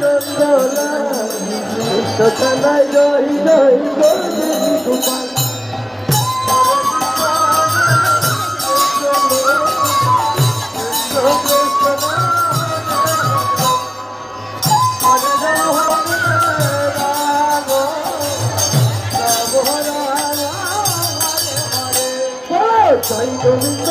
নন্দলা কৃষ্ণকানাই জয় জয় গোবিন্দ গোপাল জয়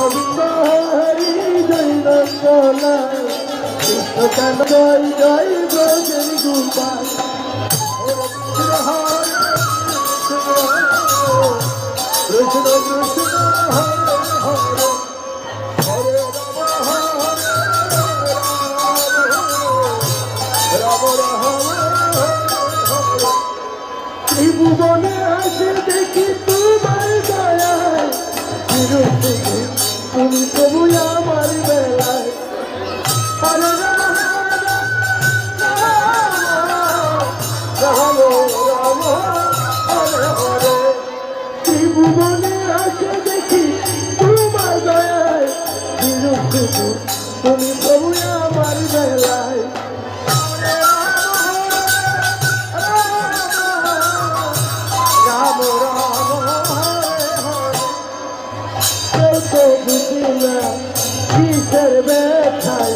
গোবিন্দ হরি জয় কানাই জয় জয় জয় গোপাল কৃষ্ণ কৃষ্ণ ত্রিভুবনে আসে দেখি তোমার দয়ায়। তুমি প্রভু আমার বেলায় হরে রাম রাম রাম হরে হরে ত্রিভুবনে আসে দেখি তোমার দয়ায় তুমি প্রভু আমার বেলায় বুঝিলা কিসের ব্যথায়?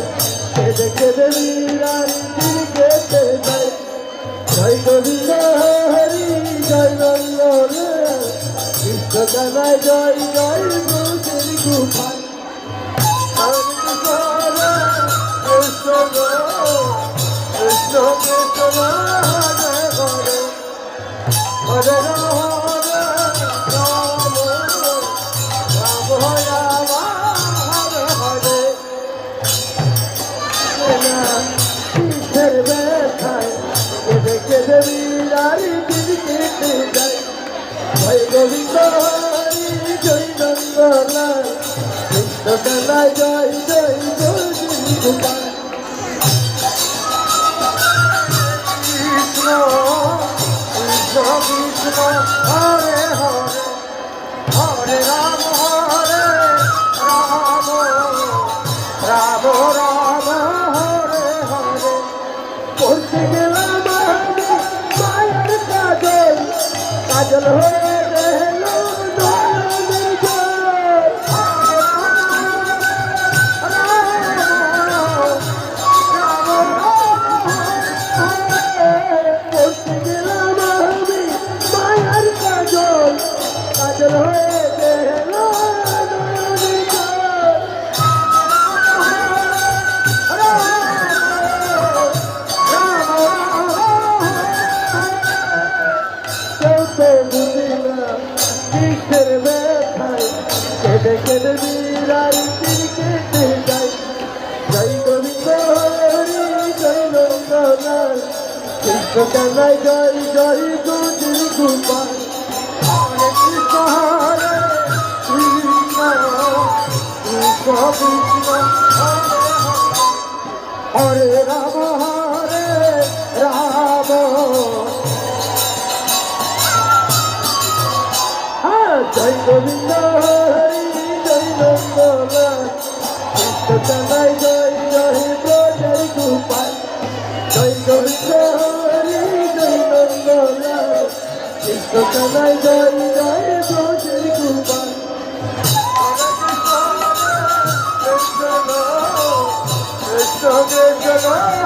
কেঁদে কেঁদে দিন কেটে যায়। জয় গোবিন্দ হরি জয় নন্দন। কৃষ্ণ জানায় জয় জয় হরে কৃষ্ণ কৃষ্ণ কৃষ্ণ হরে হরে কেটে যায় জয় গোবিন্দ হরি জয় নন্দলাল কৃষ্ণ কানায় জয় জয় জয় গোপাল কৃষ্ণ কৃষ্ণ কৃষ্ণ হরে হরে হরে রাম হরে রাম রাম রাম হরে হরে পড়তে Gracias. কানাই জয় জয় গোবিন্দ গোপাল কৃষ্ণ হরে কৃষ্ণ কৃষ্ণ কৃষ্ণ হরে রাম হরে রাম হ্যাঁ, জয় গোবিন্দ হরি দোতলায় জয় জয় ব্রজের গোপাল কৃষ্ণ কৃষ্ণ